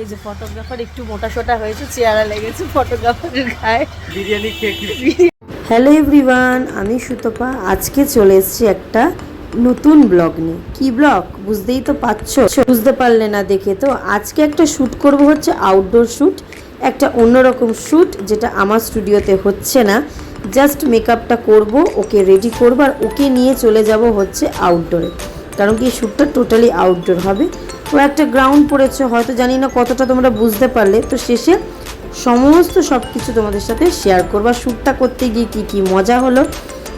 এই যে ফটোগ্রাফার একটু মোটা সোটা হয়েছে চেহারা লেগেছে ফটোগ্রাফারের গায়ে। বিরিয়ানি খেয়ে হ্যালো এভরিওয়ান আমি সুতপা। আজকে চলে এসেছি একটা নতুন ব্লগ নিয়ে। কি ব্লগ বুঝতেই তো পারছ? বুঝতে পারলে না দেখে তো। আজকে একটা শ্যুট করব হচ্ছে আউটডোর শ্যুট একটা অন্যরকম শ্যুট যেটা আমার স্টুডিওতে হচ্ছে না। জাস্ট মেকআপটা করব ওকে রেডি করব আর ওকে নিয়ে চলে যাব হচ্ছে আউটডোরে কারণ কি শ্যুটটা টোটালি আউটডোর হবে। ও একটা গ্রাউন্ড পড়েছে, হয়তো জানি না কতটা তোমরা বুঝতে পারলে। তো শেষে সমস্ত সব কিছু তোমাদের সাথে শেয়ার করব। আর শ্যুটটা করতে গিয়ে কী কী মজা হলো,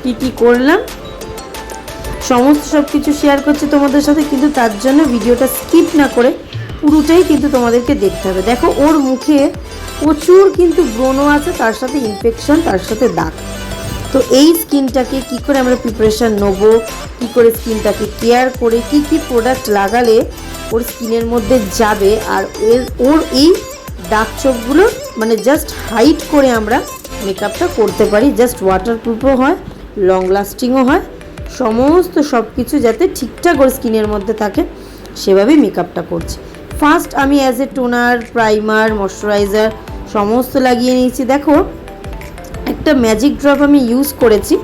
কী কী করলাম, সমস্ত সব কিছু শেয়ার করছি তোমাদের সাথে। কিন্তু তার জন্য ভিডিওটা স্কিপ না করে পুরোটাই কিন্তু তোমাদেরকে দেখতে হবে। দেখো, ওর মুখে প্রচুর কিন্তু ব্রণ আছে, তার সাথে ইনফেকশন তার সাথে দাগ। তো এই স্কিনটাকে কি করে আমরা প্রিপারেশান নেব, কি করে স্কিনটাকে কেয়ার করে, কি কি প্রোডাক্ট লাগালে ওর স্কিনের মধ্যে যাবে আর ওর এই ডাক চোখগুলো মানে জাস্ট হাইট করে আমরা মেকআপটা করতে পারি। জাস্ট ওয়াটারপ্রুফও হয় লং লাস্টিংও হয়। সমস্ত সব কিছু যাতে ঠিকঠাক ওর স্কিনের মধ্যে থাকে, সেভাবেই মেকআপটা করছি। ফার্স্ট আমি as a toner primer moisturiser সমস্ত লাগিয়ে নিয়েছি। দেখো, একটা ম্যাজিক ড্রপ আমি ইউজ করেছি।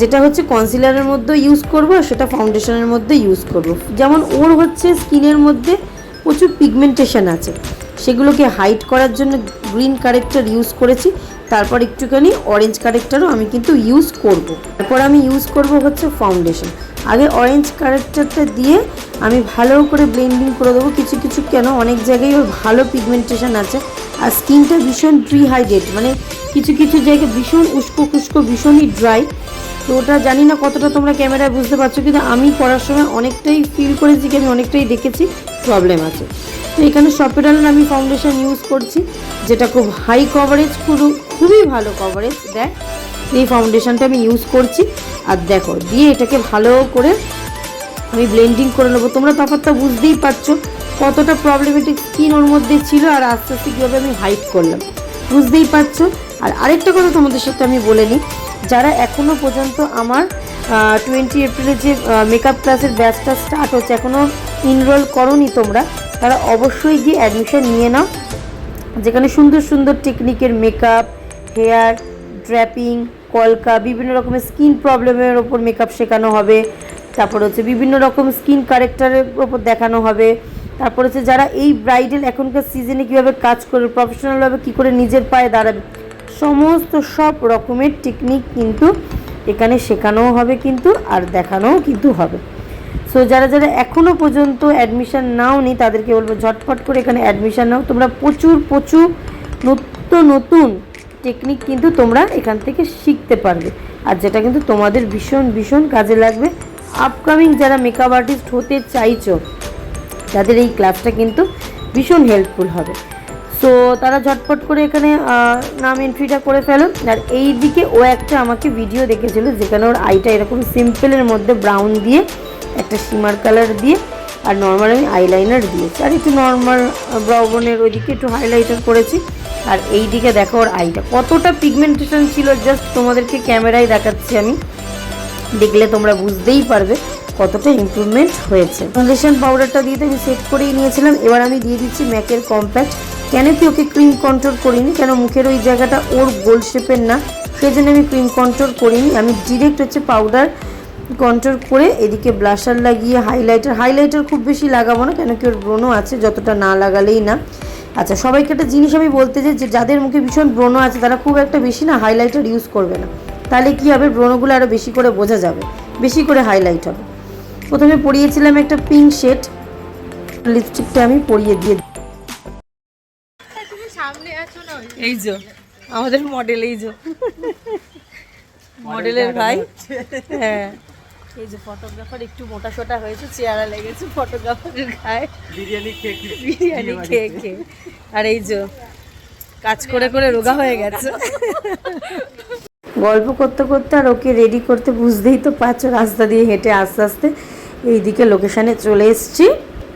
যেটা হচ্ছে কনসিলারের মধ্যে ইউজ করব আর সেটা ফাউন্ডেশনের মধ্যে ইউজ করব। যেমন ওর হচ্ছে স্কিনের মধ্যে প্রচুর পিগমেন্টেশন আছে। সেগুলোকে হাইড করার জন্য গ্রিন কারেক্টার ইউজ করেছি। তারপর একটুখানি অরেঞ্জ কারেক্টারও আমি কিন্তু ইউজ করব। তারপর আমি ইউজ করব হচ্ছে ফাউন্ডেশন আগে অরেঞ্জ কারেক্টারটা দিয়ে আমি ভালো করে ব্লেন্ডিং করে দেবো। কিছু কিছু কেন? অনেক জায়গায় ওর ভালো পিগমেন্টেশন আছে। আর স্কিনটা ভীষণ ডিহাইড্রেট মানে কিছু কিছু জায়গায় ভীষণ উস্কো, খুস্কো, ভীষণই ড্রাই তো ওটা জানি না কতটা তোমরা ক্যামেরায় বুঝতে পারছ, কিন্তু আমি পড়ার সময় অনেকটাই ফিল করেছি কি আমি অনেকটাই দেখেছি প্রবলেম আছে। তো এখানে সপেরালের আমি ফাউন্ডেশন ইউজ করছি, যেটা খুব হাই কভারেজ খুব খুবই ভালো কভারেজ দেয় এই ফাউন্ডেশনটা আমি ইউজ করছি, আর দেখো, দিয়ে এটাকে ভালো করে আমি ব্লেন্ডিং করে নেব। তোমরা তফাৎটা বুঝতেই পারছ কতটা প্রবলেমেটিক স্কিন ওর মধ্যে ছিল আর আস্তে আস্তে কীভাবে আমি হাইট করলাম। বুঝতেই পারছ? আর আরেকটা কথা তোমাদের সাথে আমি বলে নিই যারা এখনও পর্যন্ত আমার টোয়েন্টি এপ্রিলে যে মেকআপ ক্লাসের ব্যাচটা স্টার্ট হচ্ছে এখনও ইনরোল করনি তোমরা, তারা অবশ্যই গিয়ে অ্যাডমিশন নিয়ে নাও। যেখানে সুন্দর সুন্দর টেকনিকের মেকআপ হেয়ার ড্র্যাপিং কলকা, বিভিন্ন রকমের স্কিন প্রবলেমের ওপর মেকআপ শেখানো হবে। তারপর হচ্ছে বিভিন্ন রকম স্কিন কারেক্টারের ওপর দেখানো হবে। তারপর হচ্ছে যারা এই ব্রাইডাল এখনকার সিজনে কীভাবে কাজ করবে প্রফেশনালভাবে কী করে নিজের পায়ে দাঁড়াবে সমস্ত সব রকমের টেকনিক কিন্তু এখানে শেখানোও হবে কিন্তু আর দেখানোও কিন্তু হবে। সো যারা যারা এখনও পর্যন্ত অ্যাডমিশান নাও নি তাদেরকে বলব ঝটপট করে এখানে অ্যাডমিশান নাও। তোমরা প্রচুর প্রচুর নতুন নতুন টেকনিক কিন্তু তোমরা এখান থেকে শিখতে পারবে। আর যেটা কিন্তু তোমাদের ভীষণ ভীষণ কাজে লাগবে। আপকামিং যারা মেকআপ আর্টিস্ট হতে চাইছো, তাদের এই ক্লাসটা কিন্তু ভীষণ হেল্পফুল হবে। সো তারা ঝটপট করে এখানে নাম এন্ট্রিটা করে ফেলো। আর এই দিকে ও একটা আমাকে ভিডিও দেখেছিল যেখানে ওর আইটা এরকম সিম্পলের মধ্যে ব্রাউন দিয়ে, একটা সিমার কালার দিয়ে, আর নর্মাল আমি আইলাইনার দিয়েছি। আর একটু নর্মাল ব্রাউনের ওইদিকে একটু হাইলাইটার করেছি। আর এই দিকে দেখো ওর আইটা কতটা পিগমেন্টেশন ছিল জাস্ট তোমাদেরকে ক্যামেরায় দেখাচ্ছি আমি। দেখলে তোমরা বুঝতেই পারবে কতটা ইমপ্রুভমেন্ট হয়েছে। ফাউন্ডেশন পাউডারটা দিয়ে তো আমি সেট করেই নিয়েছিলাম। এবার আমি দিয়ে দিচ্ছি ম্যাকের কম্প্যাক্ট কেন কি ওকে ক্রিম কন্ট্রোল করিনি? কেন মুখের ওই জায়গাটা ওর গোল শেপের না? সেই জন্য আমি ক্রিম কন্ট্রোল করিনি। আমি ডিরেক্ট হচ্ছে পাউডার কন্ট্রোল করে এদিকে ব্লাশার লাগিয়ে হাইলাইটার হাইলাইটার খুব বেশি লাগাবো না, কেন কি ওর ব্রণ আছে, যতটা না লাগালেই না। আচ্ছা সবাইকে একটা জিনিস আমি বলতে চাই যে যাদের মুখে ভীষণ ব্রণ আছে, তারা খুব একটা বেশি না হাইলাইটার ইউজ করবে না। তাহলে কি হবে? ব্রণগুলো আরও বেশি করে বোঝা যাবে। বেশি করে হাইলাইট হবে। প্রথমে পরিয়েছিলাম একটা পিঙ্ক শেড লিপস্টিকটা আমি পরিয়ে দিয়ে এই যে আমাদের মডেল এই যে। মডেলের ভাই। হ্যাঁ। এই যে ফটোগ্রাফার একটু মোটা সোটা হয়েছে চেহারা লেগেছে ফটোগ্রাফারের গায়ে। বিরিয়ানি খেয়ে বিরিয়ানি খেয়ে খেয়ে। আর এই যে কাজ করে করে রোগা হয়ে গেছে। গল্প করতে করতে আর ওকে রেডি করতে বুঝতেই তো পারছ রাস্তা দিয়ে হেঁটে আস্তে আস্তে এইদিকে লোকেশানে চলে এসেছি।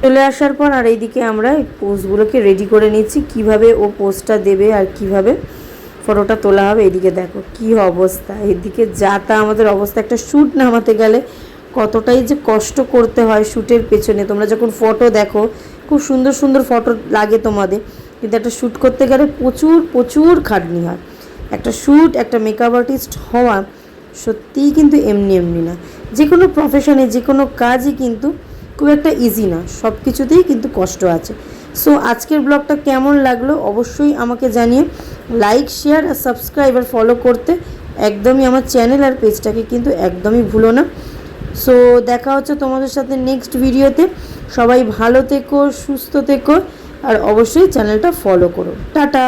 চলে আসার পর আর এইদিকে আমরা পোস্টগুলোকে রেডি করে নিচ্ছি, কীভাবে ও পোস্টটা দেবে আর কীভাবে ফটোটা তোলা হবে, এদিকে দেখো কি অবস্থা। এদিকে যা তা আমাদের অবস্থা, একটা শ্যুট নামাতে গেলে কতটাই যে কষ্ট করতে হয় শ্যুটের পেছনে। তোমরা যখন ফটো দেখো, খুব সুন্দর সুন্দর ফটো লাগে তোমাদের, কিন্তু একটা শ্যুট করতে গেলে প্রচুর প্রচুর খাটনি হয়। একটা শ্যুট একটা মেকআপ আর্টিস্ট হওয়া সত্যিই কিন্তু এমনি এমনি না। যে কোনো প্রফেশনে যে কোনো কাজই কিন্তু খুব একটা ইজি না সব কিছুতেই কিন্তু কষ্ট আছে। সো আজকের ব্লগটা কেমন লাগল অবশ্যই আমাকে জানিয়ে লাইক শেয়ার আর সাবস্ক্রাইব আর ফলো করতে একদমই আমার চ্যানেল আর পেজটাকে কিন্তু একদমই ভুলো না। সো দেখা হচ্ছে তোমাদের সাথে নেক্সট ভিডিওতে সবাই ভালো থেকো, সুস্থ থেকো আর অবশ্যই চ্যানেলটা ফলো করো। টাটা!